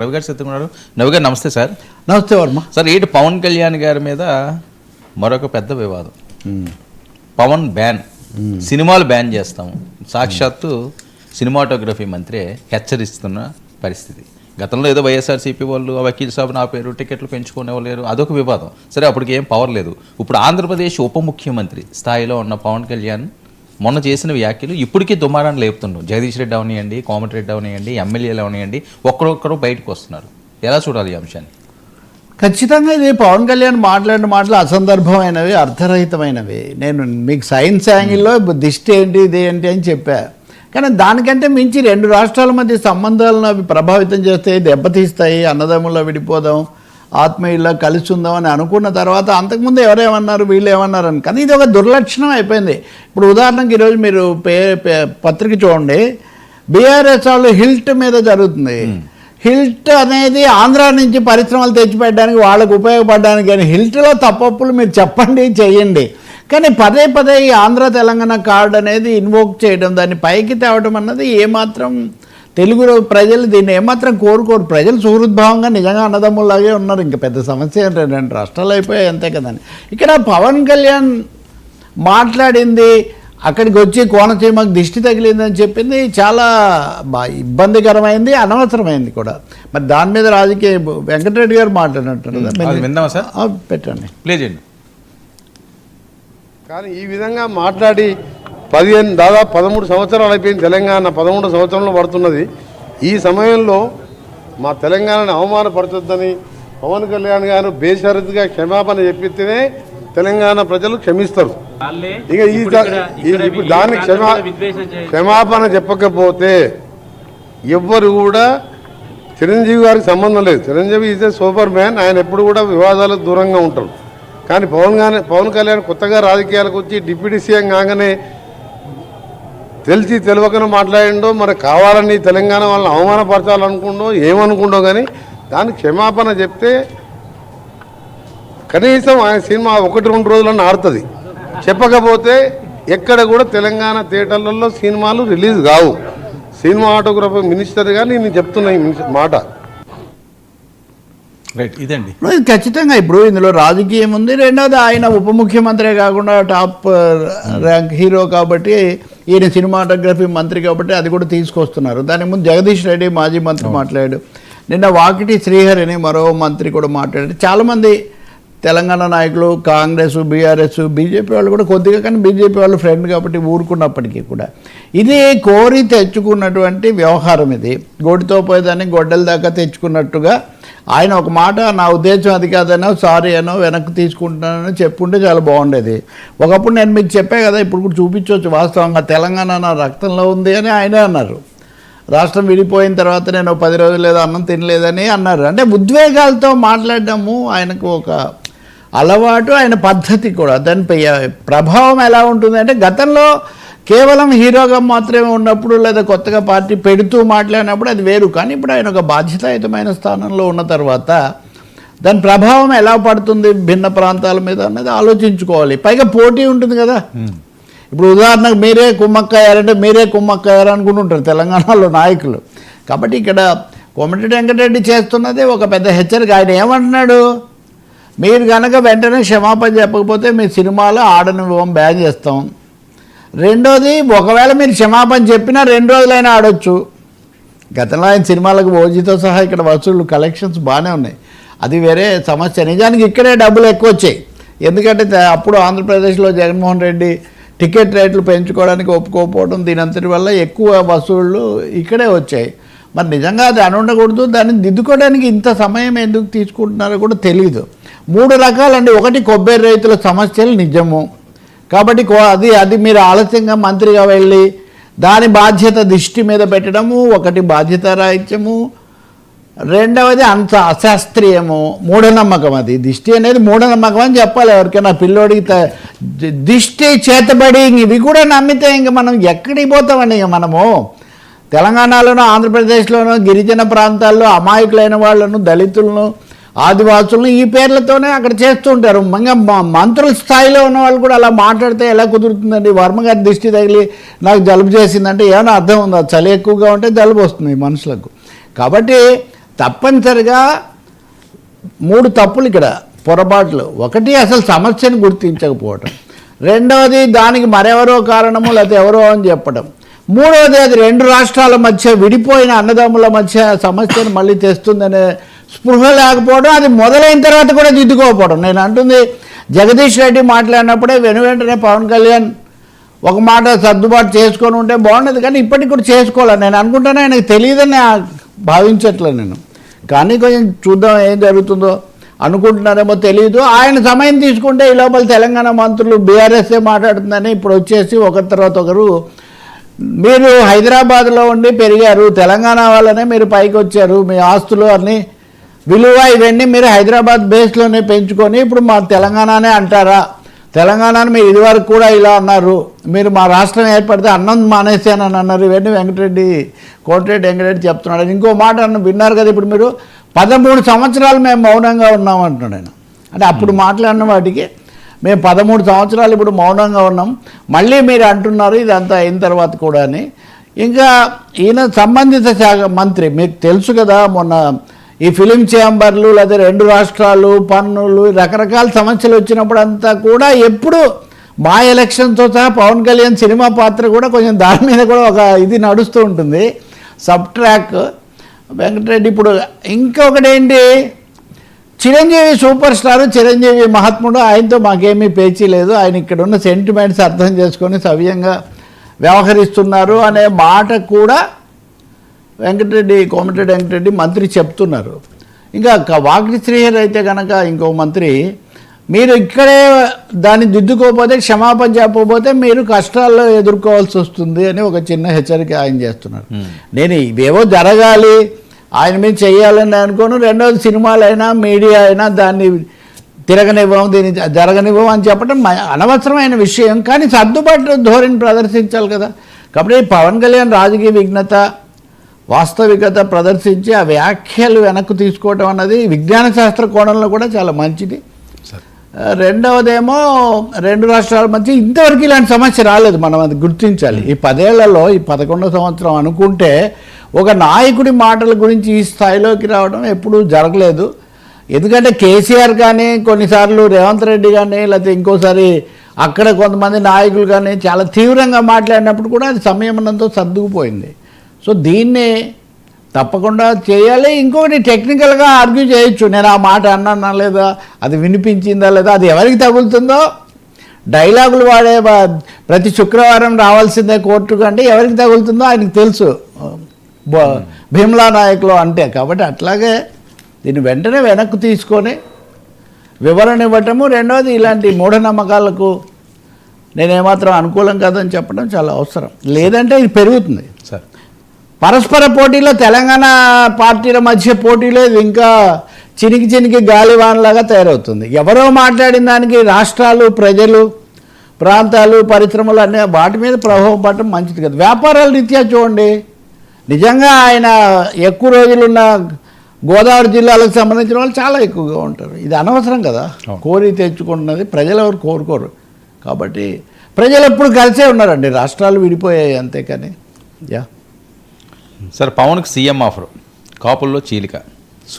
రవి గారు సిద్ధంగా రవి గారు నమస్తే సార్. నమస్తే వర్మ. సార్ ఏంటి పవన్ కళ్యాణ్ గారి మీద మరొక పెద్ద వివాదం. పవన్ బ్యాన్. సినిమాలు బ్యాన్ చేస్తాము సాక్షాత్తు సినిమాటోగ్రఫీ మంత్రి హెచ్చరిస్తున్న పరిస్థితి. గతంలో ఏదో వైఎస్ఆర్సీపీ వాళ్ళు వకీల్ సాబ్ నా పేరు టికెట్లు పెంచుకునేవాళ్ళు అదొక వివాదం. సరే అప్పటికి ఏం పవర్ లేదు. ఇప్పుడు ఆంధ్రప్రదేశ్ ఉప ముఖ్యమంత్రి స్థాయిలో ఉన్న పవన్ కళ్యాణ్ మొన్న చేసిన వ్యాఖ్యలు ఇప్పటికీ దుమారాన్ని లేపుతుండ్రు. జగదీష్ రెడ్డి అవనియండి కోమటిరెడ్డి అవనియండి ఎమ్మెల్యేలు అవనియండి ఒక్కరొక్కరు బయటకు వస్తున్నారు. ఎలా చూడాలి ఈ అంశాన్ని? ఖచ్చితంగా ఇది పవన్ కళ్యాణ్ మాట్లాడిన మాటలు అసందర్భమైనవి అర్థరహితమైనవి. నేను మీకు సైన్స్ యాంగిల్లో దిష్టి ఏంటి ఇది ఏంటి అని చెప్పా. కానీ దానికంటే మించి రెండు రాష్ట్రాల మధ్య సంబంధాలను అవి ప్రభావితం చేస్తాయి దెబ్బతీస్తాయి అన్నదమ్ముల్లో విడిపోదాం ఆత్మీయుల్లో కలిసి ఉందాం అని అనుకున్న తర్వాత అంతకుముందు ఎవరేమన్నారు వీళ్ళు ఏమన్నారు అని కానీ ఇది ఒక దుర్లక్షణం అయిపోయింది. ఇప్పుడు ఉదాహరణకి ఈరోజు మీరు పే పే- పత్రిక చూడండి. బీఆర్ఎస్ వాళ్ళు హిల్ట్ మీద జరుగుతుంది. హిల్ట్ అనేది ఆంధ్ర నుంచి పరిశ్రమలు తెచ్చిపెట్టడానికి వాళ్ళకు ఉపయోగపడడానికి కానీ హిల్ట్లో తప్పప్పులు మీరు చెప్పండి చేయండి. కానీ పదే పదే ఈ ఆంధ్ర తెలంగాణ కార్డు అనేది ఇన్వోక్ చేయడం దాన్ని పైకి తేవడం అన్నది ఏమాత్రం తెలుగు ప్రజలు దీన్ని ఏమాత్రం కోరుకోరు. ప్రజలు సుహృద్భావంగా నిజంగా అన్నదమ్ములాగే ఉన్నారు. ఇంకా పెద్ద సమస్య ఏంటి? రెండు రాష్ట్రాలు అయిపోయాయి అంతే కదండి. ఇక్కడ పవన్ కళ్యాణ్ మాట్లాడింది అక్కడికి వచ్చి కోనసీమకు దిష్టి తగిలిందని చెప్పింది చాలా బా ఇబ్బందికరమైంది అనవసరమైంది కూడా. మరి దాని మీద రాజకీయ వెంకటరెడ్డి గారు మాట్లాడినట్టు పెట్టండి. కానీ ఈ విధంగా మాట్లాడి పదిహేను దాదాపు పదమూడు సంవత్సరాలు అయిపోయింది తెలంగాణ పదమూడు సంవత్సరంలో పడుతున్నది. ఈ సమయంలో మా తెలంగాణని అవమానపరచొద్దని పవన్ కళ్యాణ్ గారు బేషరతుగా క్షమాపణ చెప్పితేనే తెలంగాణ ప్రజలు క్షమిస్తారు. ఇక ఈ ఇప్పుడు దా- ఇక్కడ- ఈ- ఇక్కడ ఇప్పుడు ఈ దానికి క్షమా క్షమాపణ చెప్పకపోతే ఎవ్వరు కూడా చిరంజీవి గారికి సంబంధం లేదు. Chiranjeevi is a super man ఆయన ఎప్పుడు కూడా వివాదాలకు దూరంగా ఉంటాడు కానీ పవన్ పవన్ కళ్యాణ్ కొత్తగా రాజకీయాలకు వచ్చి డిప్యూటీ సీఎం కాగానే తెలిసి తెలియకన మాట్లాడిండో మరి కావాలని తెలంగాణ వాళ్ళని అవమానపరచాలనుకుండో ఏమనుకుండో కానీ దానికి క్షమాపణ చెప్తే కనీసం ఆయన సినిమా ఒకటి రెండు రోజులన్నా ఆడుతుంది. చెప్పకపోతే ఎక్కడ కూడా తెలంగాణ థియేటర్లలో సినిమాలు రిలీజ్ కావు. సినిమాటోగ్రఫీ కానీ నేను చెప్తున్నా ఈ మాట. రైట్ ఇదండి. ఖచ్చితంగా ఇప్పుడు ఇందులో రాజకీయం ఉంది. రెండోది ఆయన ఉప ముఖ్యమంత్రి కాకుండా టాప్ ర్యాంక్ హీరో కాబట్టి ఈయన సినిమాటోగ్రఫీ మంత్రి కాబట్టి అది కూడా తీసుకొస్తున్నారు. దాని ముందు జగదీష్ రెడ్డి మాజీ మంత్రి మాట్లాడాడు. నిన్న వాకిటి శ్రీహరి అని మరో మంత్రి కూడా మాట్లాడాడు. చాలామంది తెలంగాణ నాయకులు కాంగ్రెస్ బీఆర్ఎస్ బీజేపీ వాళ్ళు కూడా కొద్దిగా కానీ బీజేపీ వాళ్ళు ఫ్రెండ్ కాబట్టి ఊరుకున్నప్పటికీ కూడా. ఇది కోరి తెచ్చుకున్నటువంటి వ్యవహారం ఇది. గోడితో పోయేదాన్ని గొడ్డల దాకా తెచ్చుకున్నట్టుగా ఆయన ఒక మాట నా ఉద్దేశం అది కాదనో సారీ అనో వెనక్కి తీసుకుంటున్నానో చెప్పుంటే చాలా బాగుండేది. ఒకప్పుడు నేను మీకు చెప్పే కదా ఇప్పుడు కూడా చూపించవచ్చు వాస్తవంగా. తెలంగాణ నా రక్తంలో ఉంది అని ఆయనే అన్నారు. రాష్ట్రం విడిపోయిన తర్వాత నేను పది రోజులు లేదా అన్నం తినలేదని అన్నారు. అంటే ఉద్వేగాలతో మాట్లాడడము ఆయనకు ఒక అలవాటు ఆయన పద్ధతి కూడా. దాని పై- ప్రభావం ఎలా ఉంటుంది అంటే గతంలో కేవలం హీరోగా మాత్రమే ఉన్నప్పుడు లేదా కొత్తగా పార్టీ పెడుతూ మాట్లాడినప్పుడు అది వేరు. కానీ ఇప్పుడు ఆయన ఒక బాధ్యతాయుతమైన స్థానంలో ఉన్న తర్వాత దాని ప్రభావం ఎలా పడుతుంది భిన్న ప్రాంతాల మీద అన్నది ఆలోచించుకోవాలి. పైగా పోటీ ఉంటుంది కదా. ఇప్పుడు ఉదాహరణకు మీరే కుమ్మక్కయ్యారంటే మీరే కుమ్మక్కయ్యారు అనుకుంటుంటారు తెలంగాణలో నాయకులు. కాబట్టి ఇక్కడ కోమటిరెడ్డి వెంకటరెడ్డి చేస్తున్నది ఒక పెద్ద హెచ్చరిక. ఆయన ఏమంటున్నాడు? మీరు కనుక వెంటనే క్షమాపణ చెప్పకపోతే మీ సినిమాలో ఆడనివ్వం బ్యాన్ చేస్తాం. రెండోది ఒకవేళ మీరు క్షమాపణ చెప్పినా రెండు రోజులైనా ఆడొచ్చు. గతంలో ఆయన సినిమాలకు ఓజీతో సహా ఇక్కడ వసూళ్ళు కలెక్షన్స్ బాగానే ఉన్నాయి. అది వేరే సమస్య. నిజానికి ఇక్కడే డబ్బులు ఎక్కువ వచ్చాయి. ఎందుకంటే అప్పుడు ఆంధ్రప్రదేశ్లో జగన్మోహన్ రెడ్డి టికెట్ రేట్లు పెంచుకోవడానికి ఒప్పుకోకపోవడం దీని అంతటి వల్ల ఎక్కువ వసూళ్ళు ఇక్కడే వచ్చాయి. మరి నిజంగా అది అని ఉండకూడదు దాన్ని దిద్దుకోవడానికి ఇంత సమయం ఎందుకు తీసుకుంటున్నారో కూడా తెలియదు మూడు రకాలండి. ఒకటి కొబ్బరి రైతుల సమస్యలు నిజము. కాబట్టి కో- అది అది మీరు ఆలస్యంగా మంత్రిగా వెళ్ళి దాని బాధ్యత దృష్టి మీద పెట్టడము ఒకటి బాధ్యత రాహిత్యము. రెండవది అంత అశాస్త్రీయము మూఢనమ్మకం అది. దిష్టి అనేది మూఢనమ్మకం అని చెప్పాలి. ఎవరికైనా పిల్లోడికి త- ది- దిష్టి చేతబడి ఇవి కూడా నమ్మితే ఇంక మనం ఎక్కడికి పోతామండి ఇంక మనము? తెలంగాణలోనూ ఆంధ్రప్రదేశ్లోనూ గిరిజన ప్రాంతాల్లో అమాయకులైన వాళ్ళను దళితులను ఆదివాసులను ఈ పేర్లతోనే అక్కడ చేస్తుంటారు. ఇంకా మ- మంత్రుల స్థాయిలో ఉన్న వాళ్ళు కూడా అలా మాట్లాడితే ఎలా కుదురుతుందండి? వర్మ గారి తగిలి నాకు జలుబు చేసిందంటే ఏమైనా అర్థం ఉందా? చలి ఎక్కువగా ఉంటే జలుబు వస్తుంది మనుషులకు. కాబట్టి తప్పనిసరిగా మూడు తప్పులు ఇక్కడ పొరపాట్లు. ఒకటి అసలు సమస్యను గుర్తించకపోవటం. రెండవది దానికి మరెవరో కారణము లేకపోతే ఎవరో అని చెప్పడం మూడవది అది రెండు రాష్ట్రాల మధ్య విడిపోయిన అన్నదమ్ముల మధ్య సమస్యను మళ్ళీ తెస్తుందనే స్పృహ లేకపోవడం అది మొదలైన తర్వాత కూడా దిద్దుకోకపోవడం. నేను అంటుంది జగదీష్ రెడ్డి మాట్లాడినప్పుడే వెను వెంటనే పవన్ కళ్యాణ్ ఒక మాట సర్దుబాటు చేసుకొని ఉంటే బాగుండేది కానీ ఇప్పటికి కూడా చేసుకోవాలి. నేను అనుకుంటానే ఆయనకు తెలియదని భావించట్లే భావించట్లేదు నేను. కానీ కొంచెం చూద్దాం ఏం జరుగుతుందో అనుకుంటున్నారేమో తెలియదు ఆయన సమయం తీసుకుంటే ఈ లోపల తెలంగాణ మంత్రులు బీఆర్ఎస్ఏ మాట్లాడుతుందని ఇప్పుడు వచ్చేసి ఒకరి తర్వాత ఒకరు మీరు హైదరాబాద్లో ఉండి పెరిగారు తెలంగాణ వల్లనే మీరు పైకి వచ్చారు మీ ఆస్తులు అన్నీ విలువ ఇవన్నీ మీరు హైదరాబాద్ బేస్లోనే పెంచుకొని ఇప్పుడు మా తెలంగాణనే అంటారా? తెలంగాణను మీరు ఇదివరకు కూడా ఇలా అన్నారు. మీరు మా రాష్ట్రం ఏర్పడితే అన్నం మానేసానని అన్నారు. ఇవన్నీ వెంకటరెడ్డి కోటిరెడ్డి వెంకటరెడ్డి చెప్తున్నాడు ఇంకో మాట అన్న విన్నారు కదా ఇప్పుడు మీరు. పదమూడు సంవత్సరాలు మేము మౌనంగా ఉన్నాం అంటున్నాడు ఆయన. అంటే అప్పుడు మాట్లాడిన వాటికి మేము పదమూడు సంవత్సరాలు ఇప్పుడు మౌనంగా ఉన్నాం. మళ్ళీ మీరు అంటున్నారు ఇదంతా అయిన తర్వాత కూడా అని ఇంకా ఈయన సంబంధిత శాఖ మంత్రి మీకు తెలుసు కదా మొన్న ఈ ఫిలిం ఛాంబర్లు లేదా రెండు రాష్ట్రాలు పన్నులు రకరకాల సమస్యలు వచ్చినప్పుడు అంతా కూడా ఎప్పుడు మా ఎలక్షన్తో సహా పవన్ కళ్యాణ్ సినిమా పాత్ర కూడా కొంచెం దాని మీద కూడా ఒక ఇది నడుస్తూ ఉంటుంది. Sub track. వెంకటరెడ్డి ఇప్పుడు ఇంకొకటి ఏంటి చిరంజీవి సూపర్ స్టార్ చిరంజీవి మహాత్ముడు. ఆయనతో మాకేమీ పేచీ లేదు. ఆయన ఇక్కడ ఉన్న సెంటిమెంట్స్ అర్థం చేసుకొని సవ్యంగా వ్యవహరిస్తున్నారు అనే మాట కూడా వెంకటరెడ్డి కోమటిరెడ్డి వెంకటరెడ్డి మంత్రి చెప్తున్నారు. ఇంకా క- వాకిటి శ్రీహరి అయితే కనుక ఇంకో మంత్రి మీరు ఇక్కడే దాన్ని దిద్దుకోకపోతే క్షమాపణ చెప్పకపోతే మీరు కష్టాల్లో ఎదుర్కోవాల్సి వస్తుంది అని ఒక చిన్న హెచ్చరిక ఆయన చేస్తున్నారు. నేను ఇవేవో జరగాలి ఆయన మీద చేయాలని అనుకోను రెండోది సినిమాలైనా మీడియా అయినా దాన్ని తిరగనివ్వం దీన్ని జరగనివ్వం అని చెప్పడం అనవసరమైన విషయం. కానీ సర్దుబాటు ధోరణి ప్రదర్శించాలి కదా. కాబట్టి పవన్ కళ్యాణ్ రాజకీయ విఘ్నత వాస్తవికత ప్రదర్శించి ఆ వ్యాఖ్యలు వెనక్కు తీసుకోవడం అన్నది విజ్ఞాన శాస్త్ర కోణంలో కూడా చాలా మంచిది. రెండవదేమో రెండు రాష్ట్రాల మధ్య ఇంతవరకు ఇలాంటి సమస్య రాలేదు మనం అది గుర్తించాలి. ఈ పదేళ్ళలో ఈ పదకొండవ సంవత్సరం అనుకుంటే ఒక నాయకుడి మాటల గురించి ఈ స్థాయిలోకి రావడం ఎప్పుడూ జరగలేదు. ఎందుకంటే కేసీఆర్ కానీ కొన్నిసార్లు రేవంత్ రెడ్డి కానీ లేకపోతే ఇంకోసారి అక్కడ కొంతమంది నాయకులు కానీ చాలా తీవ్రంగా మాట్లాడినప్పుడు కూడా అది సంయమనంతో సర్దుకుపోయింది. సో దీన్ని తప్పకుండా చేయాలి. ఇంకొకటి టెక్నికల్గా ఆర్గ్యూ చేయొచ్చు. నేను ఆ మాట అన్నానా లేదా? అది వినిపించిందా లేదా? అది ఎవరికి తగులుతుందో? డైలాగులు వాడే వా- ప్రతి శుక్రవారం రావాల్సిందే కోర్టుకు అంటే ఎవరికి తగులుతుందో ఆయనకు తెలుసు. భీమ్లా నాయకులు అంటే. కాబట్టి అట్లాగే దీన్ని వెంటనే వెనక్కు తీసుకొని వివరణ ఇవ్వటము. రెండవది ఇలాంటి మూఢనమ్మకాలకు నేను ఏమాత్రం అనుకూలం కాదని చెప్పడం చాలా అవసరం. లేదంటే ఇది పెరుగుతుంది. సార్ పరస్పర పోటీలో తెలంగాణ పార్టీల మధ్య పోటీలో ఇది ఇంకా చినికి చినికి గాలివానలాగా తయారవుతుంది. ఎవరో మాట్లాడిన దానికి రాష్ట్రాలు ప్రజలు ప్రాంతాలు పరిశ్రమలు అనే వాటి మీద ప్రభావం పడటం మంచిది కదా. వ్యాపారాల రీత్యా చూడండి. నిజంగా ఆయన ఎక్కువ రోజులున్న గోదావరి జిల్లాలకు సంబంధించిన వాళ్ళు చాలా ఎక్కువగా ఉంటారు. ఇది అనవసరం కదా. కోరి తెచ్చుకుంటున్నది ప్రజలు ఎవరు కోరుకోరు. కాబట్టి ప్రజలు ఎప్పుడు కలిసే ఉన్నారండి. రాష్ట్రాలు విడిపోయాయి అంతేకాని. యా. సార్ పవన్కి సీఎం ఆఫర్. కాపుల్లో చీలిక.